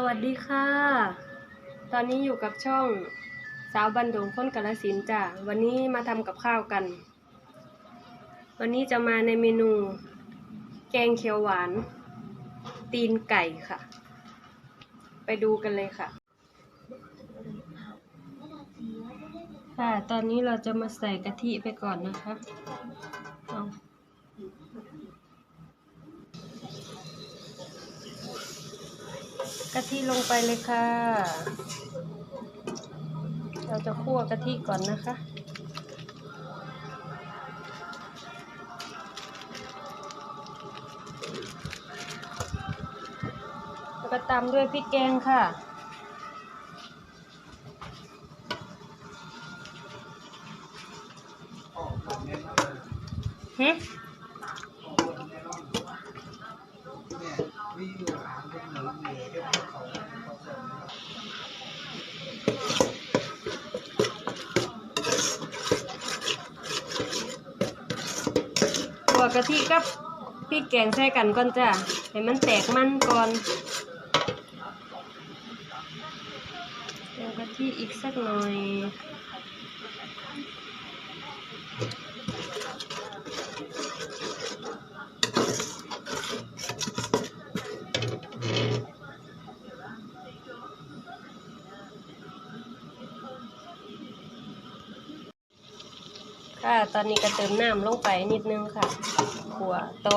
สวัสดีค่ะ ตอนนี้อยู่กับช่องสาวบันดงค้นกาลสินจ้ะ วันนี้มาทำกับข้าวกัน วันนี้จะมาในเมนู แกงเขียวหวาน ตีนไก่ค่ะ ไปดูกันเลยค่ะ ค่ะ ตอนนี้เราจะมาใส่กะทิไปก่อนนะคะ กะทิลงไปเลยค่ะ เราจะคั่วกะทิก่อนนะคะ แล้วก็ตามด้วยพริกแกงค่ะหึ กะทิกับพริกแกงใส่กันก่อนจ้ะให้มันแตกมันก่อนเติมกะทิอีกสักหน่อย ตอนนี้ก็เติมน้ำลงไปนิดนึงค่ะขัวต่อ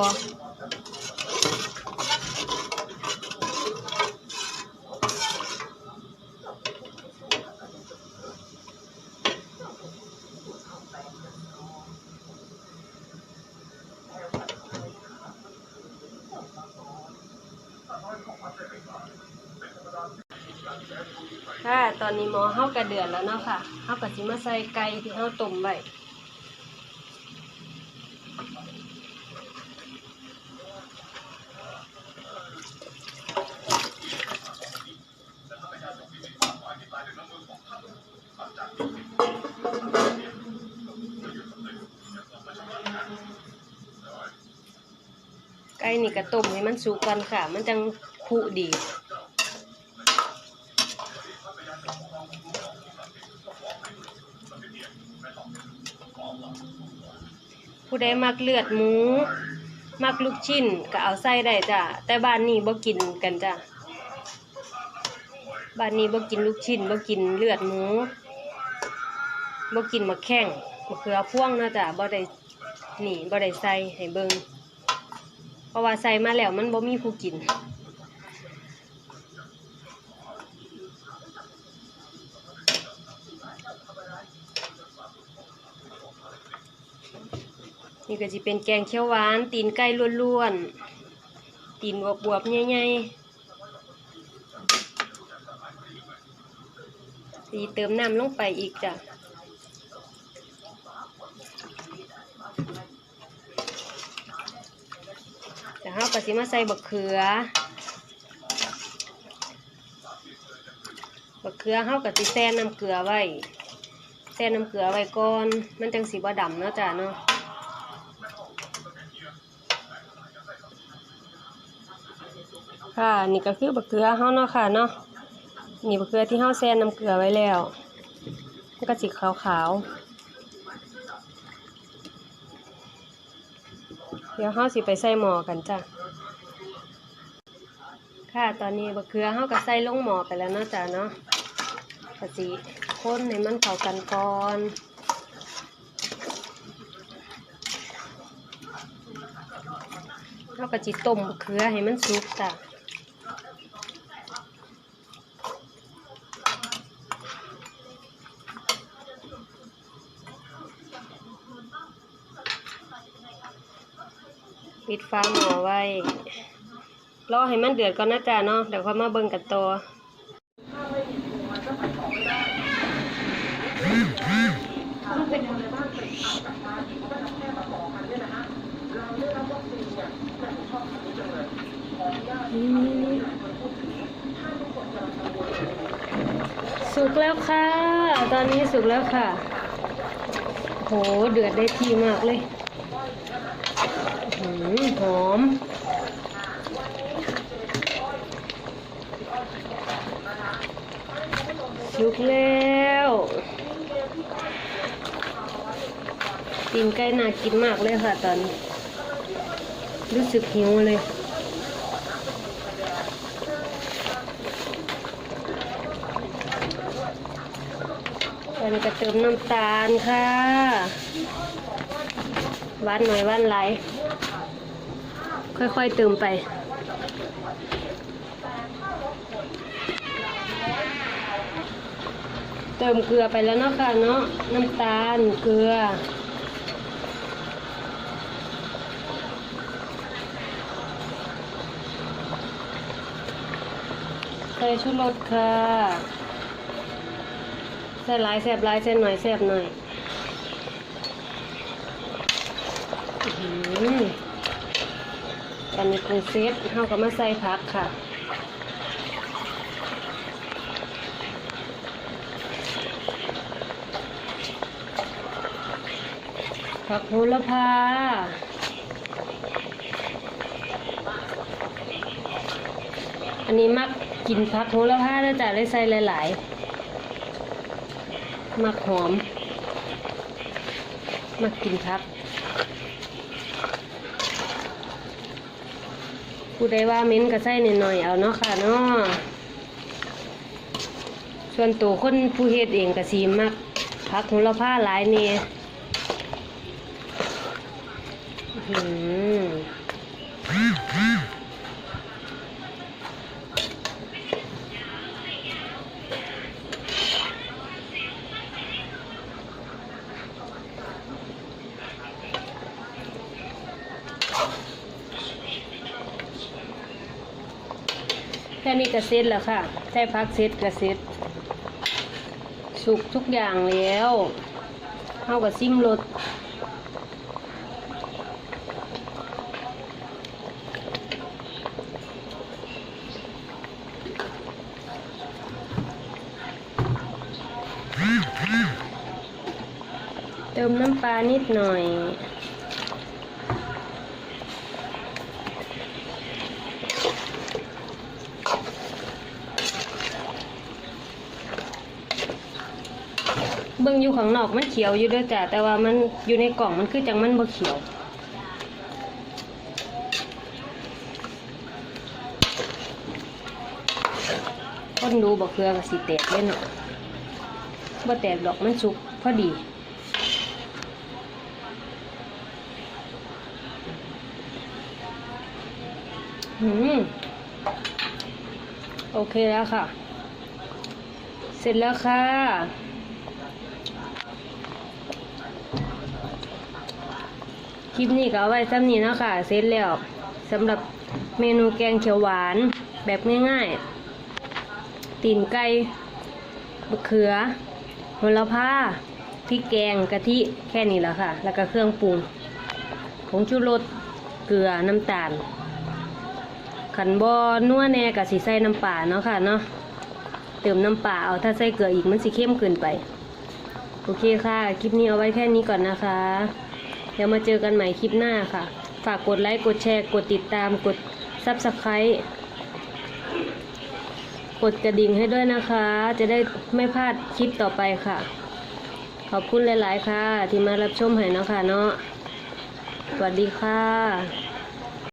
ค่ะ ตอนนี้หมอเฮากระเดือดแล้วเนาะค่ะเฮาก็สิมาใส่ไก่ที่เฮาต้มไว้ ไก่นี่ก็ต้มให้มันสุกก่อนค่ะ มันจังคุดีผู้ใดมักเลือดหมู มักลูกชิ้นก็เอาใส่ได้จ้ะ แต่บ้านนี้บ่กินกันจ้ะ บ้านนี้บ่กินลูกชิ้นบ่กินเลือดหมูบ่กินมะแข้งมะเขือพ่วงนาะจ้ะบ่ได้นี่บ่ได้ใส่ให้เบิ่ง เพราะว่าใส่มาแล้วมันบ่มีผู้กิน นี่ก็จะเป็นแกงเขียวหวาน ตีนไก่ล้วนๆ ตีนบวบๆใหญ่ๆสีเติมน้ำลงไปอีกจ้ะ แต่เฮา ก็สิมาใส่บักเขือ บักเขือเฮาก็สิแช่น้ำเกลือไว้แช่น้ำเกลือไว้ก่อน มันจังสีบ่ดำเนาะจ้ะเนาะค่ะนี่ก็คือบักเกลือเฮาเนาะค่ะเนาะนี่บักเกลือที่เฮาแซ่น้ำเกลือไว้แล้วมันก็สีขาวๆ ดี๋ยวเฮาสิไปใส่หมอกันจ้ะ ค่ะตอนนี้บะเกือเฮาก็ใส่ลงหมอไปแล้วเนาะจ้ะเนาะกะสิคนให้มันเข้ากันก่อนเฮาก็จิต้มบะเกือให้มันสุกจ้ะ ปิดฟ้าหม้อไว้ รอให้มันเดือดก่อนนะจ๊ะเนาะ เดี๋ยวค่อยมาเบิ่งกันตัวสุกแล้วค่ะ ตอนนี้สุกแล้วค่ะ โห เดือดได้ที่มากเลย หืมหอม สุกแล้ว ตีนไก่น่ากินมากเลยค่ะตอนนี้ รู้สึกหิวเลยตอนนี้ก็เติมน้ำตาลค่ะหวานหน่อยหวานไหล ค่อยๆเติมไป เติมเกลือไปแล้วเนาะค่ะเนาะน้ำตาลเกลือ ใส่ชูรสค่ะใส่หลายแสบหลายใส่หน่อยแสบหน่อยอื้อหือ ตอนนี้ปรุงเซตเฮาก็มาใส่ผักค่ะ ผักโหระพาอันนี้มักกินผักโหระพาแล้วจ้ะได้ใส่หลายๆ มักหอม มักกินผัก ผู้ใดว่าเม้นก็ใส่หน่อยๆเอาเนาะค่ะเนาะส่วนตัวคนผู้เฮ็ดเองก็สีมักพักโหระพาหลายเนี่ยอืม แค่นี้ก็เสร็จแล้วค่ะใส่พักเสร็จก็เสร็จสุกทุกอย่างแล้วเข้ากับซิมรสเติมน้ำปลานิดหน่อย เบิ่งอยู่ข้างนอกมันเขียวอยู่เด้วยจ้ะแต่ว่ามันอยู่ในกล่องมันคือจังมันบ่เขียว คนดูบอกเครือกับสีแตกเลยเนาะบ่แตกดอกมันสุกพอดีอืมโอเคแล้วค่ะ เสร็จแล้วค่ะ ลิปนี้ก็เอาไว้ซ้ำนี้เนาะค่ะเสร็จแล้วสำหรับเมนูแกงเขียวหวานแบบง่ายๆ ตีนไก่มะเขือโหระพาพริกแกงกะทิแค่นี้แหละค่ะ แล้วก็เครื่องปรุงผงชูรสเกลือน้ำตาล ขันบอนัวแน่กับสีใส่น้ำปลาเนาะค่ะเนาะเติมน้ำปลาเอาถ้าใส่เกลืออีกมันสิเข้มเกินไป โอเคค่ะ คลิปนี้เอาไว้แค่นี้ก่อนนะคะ เดี๋ยวมาเจอกันใหม่คลิปหน้าค่ะ ฝากกดไลค์ กดแชร์ กดติดตาม กด s u b สไครต์กดกระดิ่งให้ด้วยนะคะ จะได้ไม่พลาดคลิปต่อไปค่ะ ขอบคุณหลาย ๆ ค่ะ ที่มารับชมให้เนาะค่ะเนาะสวัสดีค่ะ